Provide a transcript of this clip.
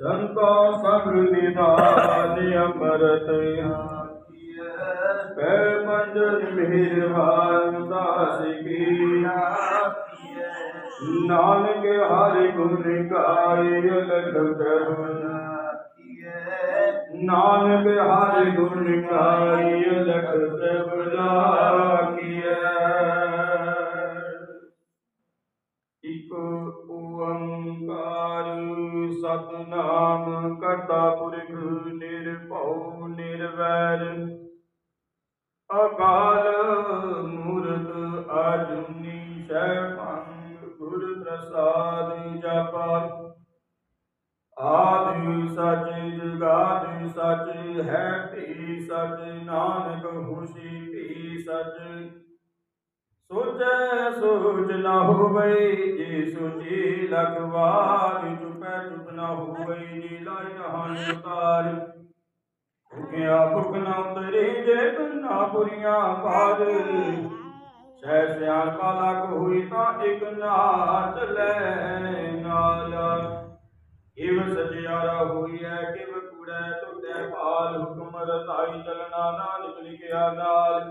ਸੰਤੋ ਸੰਗ ਨਿਦਾਨ ਅੰਮ੍ਰਿਤ ਪੈ ਮੰਜਨ ਮਿਹਰਬਾਨ ਦਾਸ ਕੀ ਨਾਨਕ ਹਰਿ ਗੁਣ ਗਾਏ ਲਖ ਨਾਨਕ ਹਰਿ ਗੁਣ ਗਾਏ ਲਖ ਪ੍ਰਭੂ ਲਾਕੀਐ ਇਕ ਓੰਕਾਰ ਸਤਨਾਮ ਕਰਤਾ ਪੁਰਖ ਨਿਰਭਉ ਨਿਰਵੈਰ। ਅਕਾਲ ਮੂਰਤ ਅਜੂਨੀ ਸੈਭੰ ਗੁਰ ਪ੍ਰਸਾਦ ਜਪਾ। ਆਦਿ ਸਚ ਜੁਗਾਦਿ ਸਚ ਹੈ ਭੀ ਸਚ, ਨਾਨਕ ਹੁਸੀ ਭੀ ਸਚ। ਸੋਚੈ ਸੋਚ ਨਾ ਹੋਵੇ, ਜੇ ਸੋਚੀ ਲਗਵਾਰ ਚੁਪੈ ਉਤਾਰ ਭੁਖਿਆ ਭੁਖ ਨਾ ਉਤਰੇ ਜੇ ਬੰਨਾ ਪੁਰੀਆਂ ਪਾਰ ਸਹਿ ਸਿਆਣ ਪਾਲਾ ਹੋਈ ਤਾਂ ਇਕ ਨਾ ਚਲੇ ਨਾਲ। ਇਵ ਸਜਿਆਰਾ ਹੋਈਐ ਕਿਵ ਕੂੜੈ ਤੁਟੈ ਪਾਲ ਹੁਕਮ ਰਸਾਈ ਚਲਣਾ ਨਾਨਕ ਲਿਖਿਆ ਨਾਲ